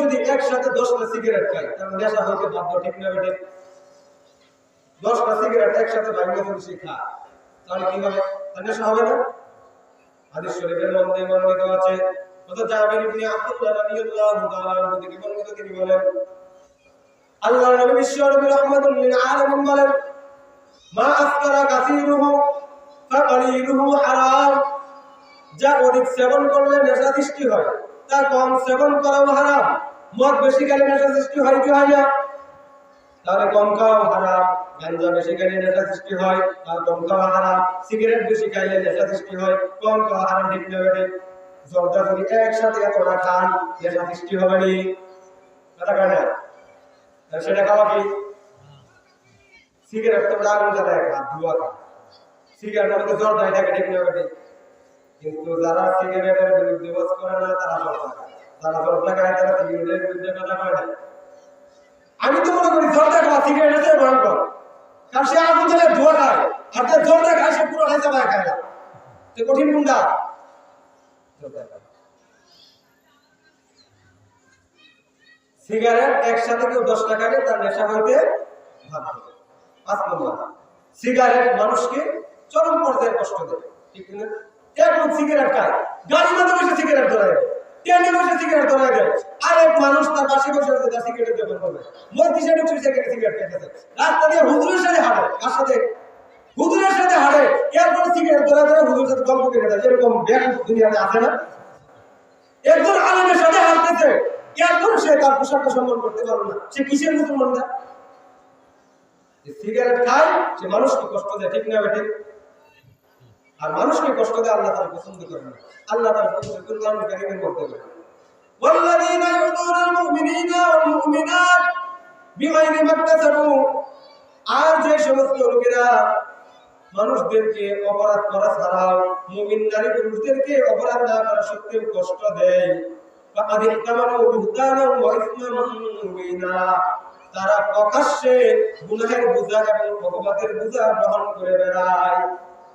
যদি একসাথে দশটা সিগারেট খায় তাহলে নেশা হইতে বাধ্য, ঠিক না বেটে দশটা সিগারেট একসাথে ভাঙিয়ে যদি সে তাহলে কি হবে? নেশা হবে না? হাদিস শরীফের মধ্যে বর্ণিত আছে জাবির ইবনে আব্দুল্লাহ রাদিয়াল্লাহু তাআলা আনহু থেকে বর্ণিত তিনি বলেন, আল্লাহর নবী বিশ্ব লিল আলামিন বলেন, মা আসকারা কাসীরুহু হারাম। যা অধিক সেবন করলে নেশা সৃষ্টি হয় তা কম সেবন করাও হারাম। মদ বেশি খেলে নেশা সৃষ্টি হয় কি হয় তাহলে কম খাওয়া হারাম, গাঞ্জা বেশি খাইলে নেশা সৃষ্টি হয় আর কম খাওয়া হারাম, সিগারেট বেশি খাইলে নেশা সৃষ্টি হয় কম খাওয়া হারাম, ঠিক না জর্দা যদি একসাথে এতটা খান, নেশা সৃষ্টি হবে নি। কথা সেটা খাওয়া কি? সিগারেট তো ধোয়া খা সিগারেট আমাকে জর্দায় থাকে, ঠিক না কিন্তু যারা সিগারেটের বিরুদ্ধে করে না, তারা জর্দা খায়। তারা সিগারেটের আমি তো মনে করি, জর্দা খাওয়া সিগারেট আছে ভয়ঙ্কর। কারণ সে আগুন জ্বালে ধোয়া খায়, আর জর্দা খায়, সে পুরো খাইতে পায় খায় না। কঠিন খায়। সিগারেট একসাথে কেউ দশ টাকা দিয়ে তার নেশা হইতে। পাঁচ নম্বর। সিগারেট মানুষকে চরম পর্যায়ে কষ্ট দেয়। ঠিক না এখন সিগারেট খায়। গাড়ির মধ্যে বসে সিগারেট ট্রেনে বসে সিগারেট ধরায় দেয় আরেক মানুষ তার পাশে বসে আছে, তার সিগারেট ব্যবহার করবে মধ্যে সাইডে বসে সিগারেট সিগারেট খেতেছে রাস্তা দিয়ে হুজুরের সাথে হাঁটে কার সাথে হুজুরের সাথে হাঁটে। এরপর সিগারেট ধরা ধরে হুজুরের সাথে গল্প করে দেয় এরকম ব্যাগ দুনিয়াতে আছে না? একজন আলেমের সাথে হাঁটতেছে। এরপর সে তার পোশাকটা সম্মান করতে পারবে না। সে কিসের মুসলমান না যে সিগারেট খায়, সে মানুষকে কষ্ট দেয়। ঠিক না বেঠিক আর মানুষকে কষ্ট দেয় আল্লাহ তারা পছন্দ করে না আল্লাহ তারা পছন্দ কুরআন কারীমের মধ্যে বলে والذين يؤذون المؤمنين والمؤمنات بغير ما اكتسبوا আর যে সমস্ত লোকেরা মানুষদেরকে অপরাধ করা ছাড়াও মুমিন নারী পুরুষদেরকে অপরাধ না করা সত্ত্বেও কষ্ট দেয় فقد احتملوا بهتانا واثما مبينا তারা প্রকাশ্যে গুনাহের বোঝা এবং অপবাদের বোঝা গ্রহণ করে বেড়ায়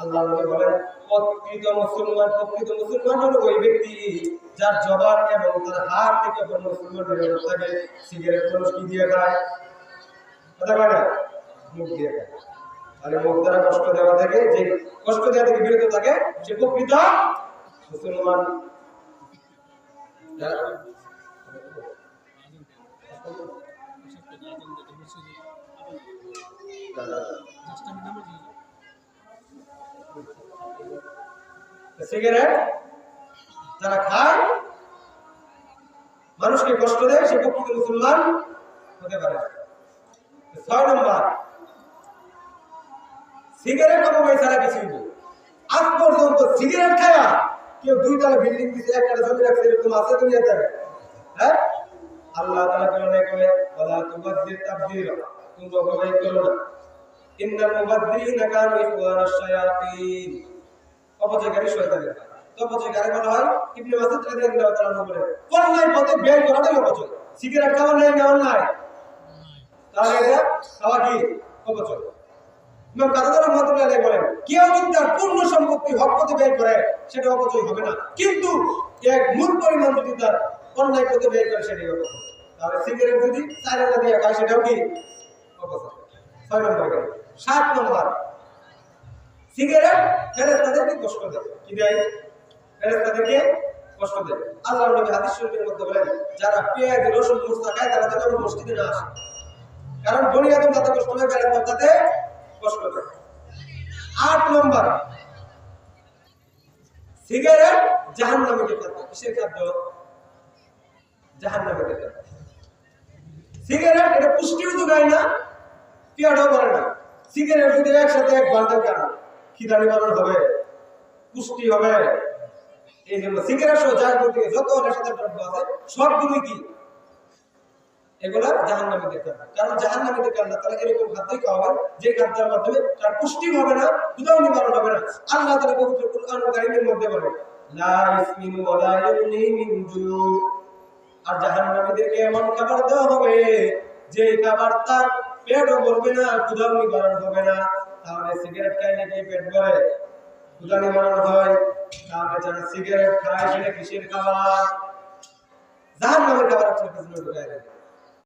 আল্লাহর নবী বলেন প্রকৃত মুসলমান প্রকৃত মুসলমান হলো ওই ব্যক্তি যার জবান এবং তার হাত থেকে অপর মুসলমান বিরত থাকে সিগারেট মানুষ কি দিয়ে খায়। কথা কয় না? মুখ দিয়ে খায়। তাহলে মুখ দ্বারা কষ্ট দেওয়া থেকে যে কষ্ট দেওয়া থেকে বিরত থাকে সে প্রকৃত মুসলমান। যারা খায়, মানুষকে কষ্ট দেয়, সে প্রকৃত মুসলমান হতে পারে ছয় নম্বর, সিগারেট অপময় ছাড়া কিছুই নেই। আজ পর্যন্ত সিগারেট খায়া কেউ দুই তলা বিল্ডিং দিছে একটা জমি রাখছে, এরকম আছে দুনিয়াতে? হ্যাঁ? আল্লাহ তাআলা কোরআনে কয় ওয়ালা তুবাদ্দির তাবদীরা তুমি অপব্যয় করো না। হয় অপচয়। নাই বলেন কেউ পূর্ণ সম্পত্তি করে, সেটা অপচয় হবে না। কিন্তু এক মূল পরিমাণ যদি তার অন্যায় পথে ব্যয় করে, সেটাই অপচয়। তাহলে সিগারেট যদি সেটাও কি? অপচয়। ছয় নম্বর। সাত নম্বর। সিগারেট ফেরেশতাদেরকে কষ্ট আল্লাহ যারা পেঁয়াজ, রসুন খায়, তারা না আট নম্বর খাদ্য? পুষ্টিও যোগায় না পেয়াটাও করে না। সিগারেট যদি একসাথে এক বান্ডাল খান খিদা নিবারণ হবে? পুষ্টি হবে। এই জন্য সিগারেট সহ যার প্রতি যত নেশাদার দ্রব্য আছে, সবগুলোই কি? এগুলা জাহান্নামীদের খাবার কারণ জাহান্নামীদের আল্লাহ তারা এরকম খাদ্যই খাওয়াবেন, যে খাদ্যের মাধ্যমে তার পুষ্টি হবে না ক্ষুধাও নিবারণ হবে না। আল্লাহ তারা পবিত্র কুরআন কারীমের মধ্যে বলে আর জাহান্নামীদেরকে এমন খাবার দেওয়া হবে, যে খাবার তার পেটও ভরবে না ক্ষুধাও নিবারণ হবে না। তাহলে সিগারেট খাইলে কি পেট ভরে? ক্ষুধা নিবারণ হয়, তাহলে যারা সিগারেট খায় সেটা কিসের খাবার? জাহান্নামের খাবার আপনার কাছে ঢুকায়